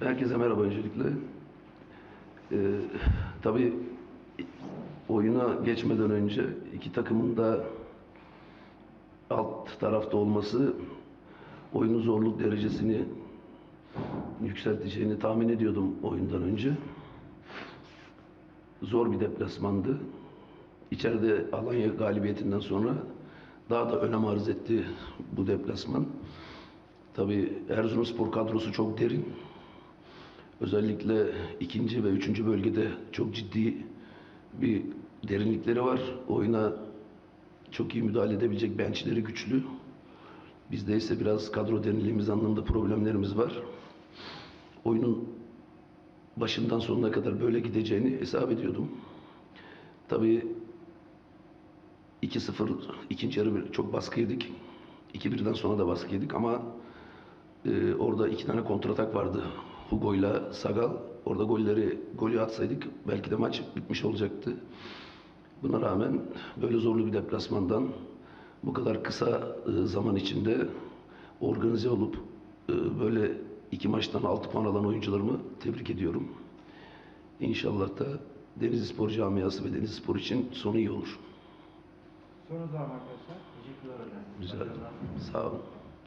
Herkese merhaba öncelikle. Ee, tabii oyuna geçmeden önce iki takımın da alt tarafta olması oyunun zorluk derecesini yükselteceğini tahmin ediyordum oyundan önce. Zor bir deplasmandı. İçeride Alanya galibiyetinden sonra daha da önem arz etti bu deplasman. Tabii Erzurumspor kadrosu çok derin. Özellikle ikinci ve üçüncü bölgede çok ciddi bir derinlikleri var. Oyuna çok iyi müdahale edebilecek benchleri güçlü. Bizde ise biraz kadro derinliğimiz anlamında problemlerimiz var. Oyunun başından sonuna kadar böyle gideceğini hesap ediyordum. Tabii 2-0 ikinci yarı çok baskı yedik. 2-1'den sonra da baskı yedik ama e, orada iki tane kontratak vardı. Hugo'yla Sagal. Orada golleri golü atsaydık belki de maç bitmiş olacaktı. Buna rağmen böyle zorlu bir deplasmandan bu kadar kısa e, zaman içinde organize olup e, böyle iki maçtan 6 puan alan oyuncularımı tebrik ediyorum. İnşallah da Denizli Spor camiası ve Denizli Spor için sonu iyi olur. Sorunuz var mı arkadaşlar? Teşekkürler hocam. Güzel. Sağ olun.